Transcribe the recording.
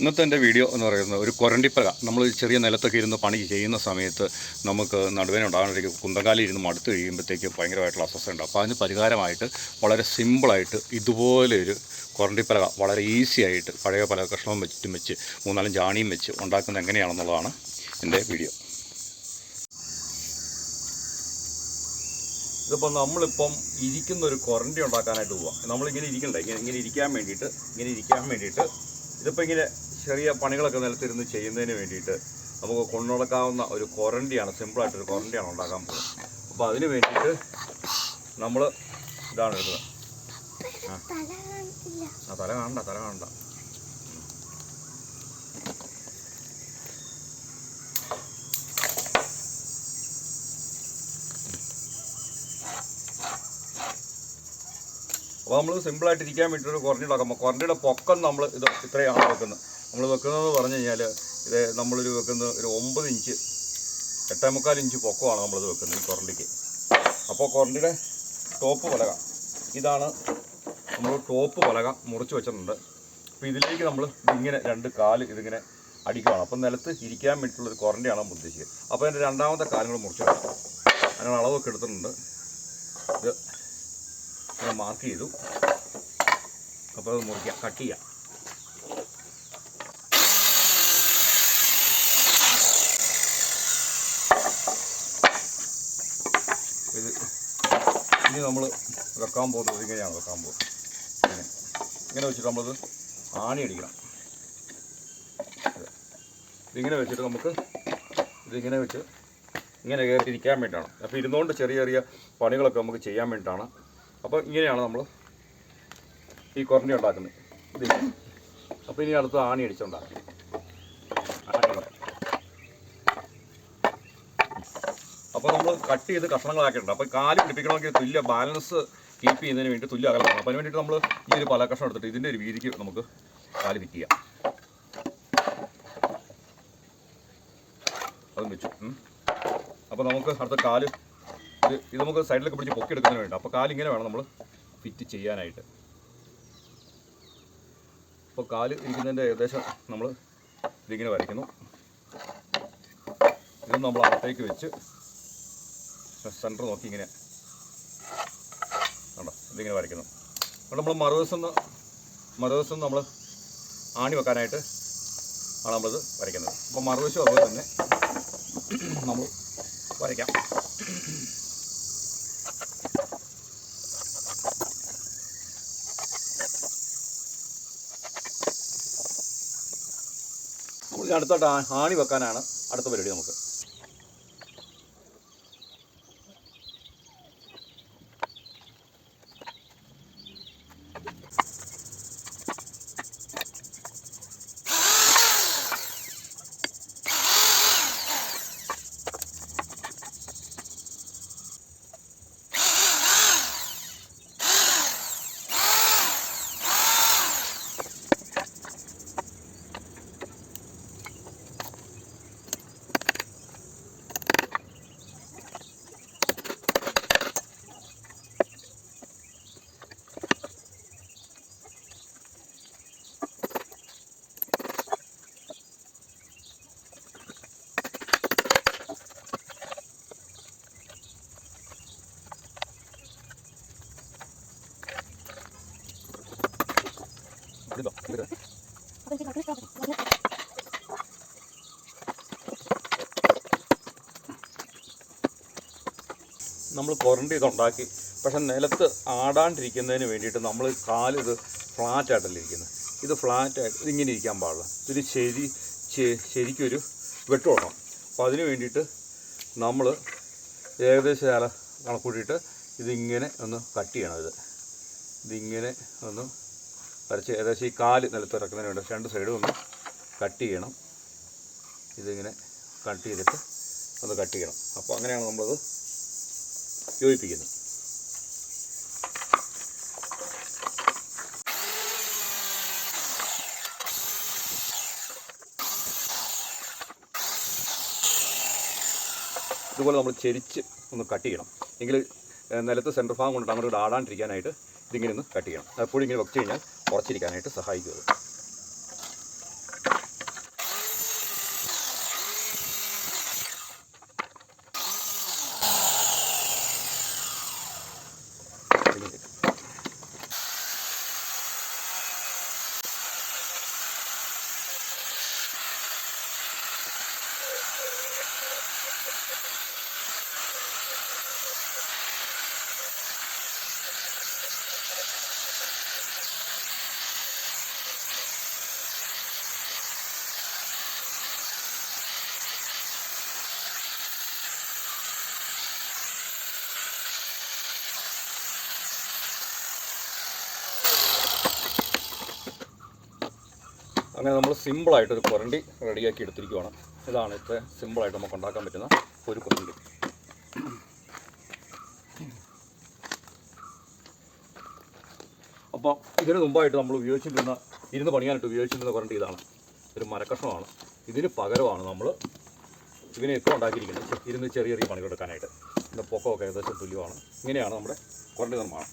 ഇന്നത്തെ എന്റെ വീഡിയോ എന്ന് പറയുന്നത് ഒരു കൊരണ്ടിപ്പക നമ്മൾ ചെറിയ നിലത്തൊക്കെ ഇരുന്ന് പണി ചെയ്യുന്ന സമയത്ത് നമുക്ക് നടുവേന ഉണ്ടാകാനൊരു കുന്തകാലി ഇരുന്ന് മടുത്ത് കഴിയുമ്പോഴത്തേക്ക് ഭയങ്കരമായിട്ടുള്ള അസ്വസ്ഥ ഉണ്ടാകും അപ്പോൾ അതിന് പരിഹാരമായിട്ട് വളരെ സിമ്പിളായിട്ട് ഇതുപോലെ ഒരു കൊരണ്ടിപ്പലക വളരെ ഈസി ആയിട്ട് പഴയ പല കഷ്ണവും വെച്ചിട്ടും വെച്ച് മൂന്നാലും ജാണിയും വെച്ച് ഉണ്ടാക്കുന്നത് എങ്ങനെയാണെന്നുള്ളതാണ് എന്റെ വീഡിയോ. ഇതിപ്പോൾ നമ്മളിപ്പം ഇരിക്കുന്ന ഒരു കൊരണ്ടി ഉണ്ടാക്കാനായിട്ട് പോവാം. നമ്മളിങ്ങനെ ഇരിക്കണ്ടേ? ഇങ്ങനെ ഇങ്ങനെ ഇരിക്കാൻ വേണ്ടിയിട്ട് ഇങ്ങനെ ഇരിക്കാൻ വേണ്ടിയിട്ട് ഇതിപ്പോൾ ഇങ്ങനെ ചെറിയ പണികളൊക്കെ നിലത്തിരുന്ന് ചെയ്യുന്നതിന് വേണ്ടിയിട്ട് നമുക്ക് കൊണ്ടുനടക്കാവുന്ന ഒരു കൊരണ്ടിയാണ് സിമ്പിളായിട്ടൊരു കൊരണ്ടിയാണ് ഉണ്ടാക്കാൻ പോകുന്നത്. അപ്പോൾ അതിന് വേണ്ടിയിട്ട് നമ്മൾ ഇതാണ് എടുക്കുന്നത്. ആ തല കാണണ്ട തല കാണണ്ട. അപ്പോൾ നമ്മൾ സിമ്പിളായിട്ട് ഇരിക്കാൻ വേണ്ടിയിട്ട് കുറഞ്ഞ വെക്കുമ്പോൾ കുറഞ്ഞിട പൊക്കം നമ്മൾ ഇത് ഇത്രയാണ് വെക്കുന്നത് നമ്മൾ വെക്കുന്നതെന്ന് പറഞ്ഞു കഴിഞ്ഞാൽ ഇത് നമ്മളൊരു വെക്കുന്ന ഒരു ഒമ്പത് ഇഞ്ച് എട്ടേ മുക്കാൽ ഇഞ്ച് പൊക്കമാണ് നമ്മളിത് വെക്കുന്നത് ഈ കുറണ്ടിക്ക് അപ്പോൾ കുറണ്ടിയുടെ ടോപ്പ് പലക ഇതാണ് നമ്മൾ ടോപ്പ് പലക മുറിച്ച് വെച്ചിട്ടുണ്ട്. അപ്പോൾ ഇതിലേക്ക് നമ്മൾ ഇങ്ങനെ രണ്ട് കാൽ ഇതിങ്ങനെ അടിക്കുകയാണ് അപ്പം നിലത്ത് ഇരിക്കാൻ വേണ്ടിയിട്ടുള്ള ഒരു കുറണ്ടിയാണ് നമ്മൾ ഉദ്ദേശിക്കുന്നത് അപ്പോൾ അതിന്റെ രണ്ടാമത്തെ കാലങ്ങൾ മുറിച്ച് വെക്കാം. അതിനുള്ള അളവൊക്കെ എടുത്തിട്ടുണ്ട്. ഇത് ഞാൻ മാർക്ക് ചെയ്തു. അപ്പോൾ അത് മുറിക്കാം കട്ട് ചെയ്യാം ഇത് ഇനി നമ്മൾ വെക്കാൻ പോകുന്നത് ഇങ്ങനെയാണ് വെക്കാൻ പോകുന്നത്. ഇങ്ങനെ. ഇങ്ങനെ വെച്ചിട്ട് നമ്മളത് ആണി അടിക്കണം. ഇതിങ്ങനെ വെച്ചിട്ട് നമുക്ക് ഇതിങ്ങനെ വെച്ച് ഇങ്ങനെ കയറി ഇരിക്കാൻ വേണ്ടിയിട്ടാണ്. അപ്പോൾ ഇരുന്നുകൊണ്ട് ചെറിയ ചെറിയ പണികളൊക്കെ നമുക്ക് ചെയ്യാൻ വേണ്ടിയിട്ടാണ് അപ്പോൾ ഇങ്ങനെയാണ് നമ്മൾ ഈ കുറഞ്ഞ ഉണ്ടാക്കുന്നത്. ഇത് അപ്പോൾ ഇനി അടുത്ത് ആണി അടിച്ചുണ്ടാക്കും. അപ്പോൾ നമ്മൾ കട്ട് ചെയ്ത് കഷ്ണങ്ങളാക്കിയിട്ടുണ്ട്. അപ്പോൾ കാൽ പിടിപ്പിക്കണമെങ്കിൽ തുല്യ ബാലൻസ് കീപ്പ് ചെയ്യുന്നതിന് വേണ്ടി തുല്യ അകലം വേണം. അപ്പോൾ അതിന് വേണ്ടിയിട്ട് നമ്മൾ ഈ ഒരു പല കഷ്ണം എടുത്തിട്ട് ഇതിന്റെ ഒരു വീതിക്ക് നമുക്ക് കാൽ ഫിറ്റ് ചെയ്യാം. അതും വെച്ചു. അപ്പോൾ നമുക്ക് അടുത്ത കാൽ ഇത് നമുക്ക് സൈഡിലൊക്കെ പിടിച്ച് പൊക്കി എടുക്കുന്നതിന് വേണ്ടി അപ്പോൾ കാലിങ്ങനെ വേണം നമ്മൾ ഫിറ്റ് ചെയ്യാനായിട്ട്. അപ്പോൾ കാൽ ഇരിക്കുന്നതിന്റെ ഏകദേശം നമ്മൾ ഇതിങ്ങനെ വരയ്ക്കുന്നു. ഇത് നമ്മൾ അകത്തേക്ക് വെച്ച് സെന്റർ നോക്കി ഇങ്ങനെ. കണ്ടോ? ഇതിങ്ങനെ വരയ്ക്കുന്നു. അപ്പോൾ നമ്മൾ മറുദിവസം മറുദിവസം നമ്മൾ ആണി വെക്കാനായിട്ട് ആണ് നമ്മളിത് വരയ്ക്കുന്നത്. അപ്പോൾ മറുവശം അതുപോലെ തന്നെ നമ്മൾ വരയ്ക്കാം. ഇനി ആണി വെക്കാനാണ് അടുത്ത പരിപാടി നമുക്ക്. നമ്മൾ കൊരണ്ടി ഇതുണ്ടാക്കി. പക്ഷെ നിലത്ത് ആടാണ്ടിരിക്കുന്നതിന് വേണ്ടിയിട്ട് നമ്മൾ കാലിത് ഫ്ലാറ്റായിട്ടല്ല ഇരിക്കുന്നത്. ഇത് ഫ്ലാറ്റായിട്ട് ഇതിങ്ങനെ ഇരിക്കാൻ പാടില്ല. ഇതിന് ശരി ശരിക്കൊരു വെട്ട് കൊടുക്കണം അപ്പോൾ അതിന് വേണ്ടിയിട്ട് നമ്മൾ ഏകദേശം കണക്കൂട്ടിയിട്ട് ഇതിങ്ങനെ ഒന്ന് കട്ട് ചെയ്യണം ഇത്. ഇതിങ്ങനെ ഒന്ന് വരച്ച് ഏകദേശം ഈ കാൽ നിലത്ത് ഇറക്കുന്നതിന് വേണ്ടി രണ്ട് സൈഡും ഒന്ന് കട്ട് ചെയ്യണം. ഇതിങ്ങനെ കട്ട് ചെയ്തിട്ട് ഒന്ന് കട്ട് ചെയ്യണം. അപ്പോൾ അങ്ങനെയാണ് നമ്മളത് യോജിപ്പിക്കുന്നത്. ഇതുപോലെ നമ്മൾ ചെരിച്ച് ഒന്ന് കട്ട് ചെയ്യണം. എങ്കിൽ നിലത്ത് സെന്റർ ഭാഗം നമ്മൾ അങ്ങോട്ട് ആടാണ്ടിരിക്കാനായിട്ട് ഇതിങ്ങനെ ഒന്ന് കട്ട് ചെയ്യണം. എപ്പോഴും ഇങ്ങനെ വെച്ച് കഴിഞ്ഞാൽ ഉറച്ചിരിക്കാനായിട്ട് സഹായിക്കും അത് അങ്ങനെ നമ്മൾ സിമ്പിളായിട്ടൊരു കൊരണ്ടി റെഡിയാക്കി എടുത്തിരിക്കുവാണ്. ഇതാണ് ഇത്ര സിമ്പിളായിട്ട് നമുക്ക് ഉണ്ടാക്കാൻ പറ്റുന്ന ഒരു കൊരണ്ടി അപ്പോൾ ഇതിന് മുമ്പായിട്ട് നമ്മൾ ഉപയോഗിച്ചിരുന്ന ഇരുന്ന് പണിയാനായിട്ട് ഉപയോഗിച്ചിരുന്ന കൊരണ്ടി ഇതാണ്. ഒരു മരക്കഷ്ണമാണ്. ഇതിന് പകരമാണ് നമ്മൾ ഇതിനെ ഇപ്പോൾ ഉണ്ടാക്കിയിരിക്കുന്നത്. ഇരുന്ന് ചെറിയ ചെറിയ പണികൾ എടുക്കാനായിട്ട് ഇതിന്റെ പൊക്കമൊക്കെ ഏകദേശം തുല്യമാണ്. ഇങ്ങനെയാണ് നമ്മുടെ കൊരണ്ടി നിർമ്മാണം.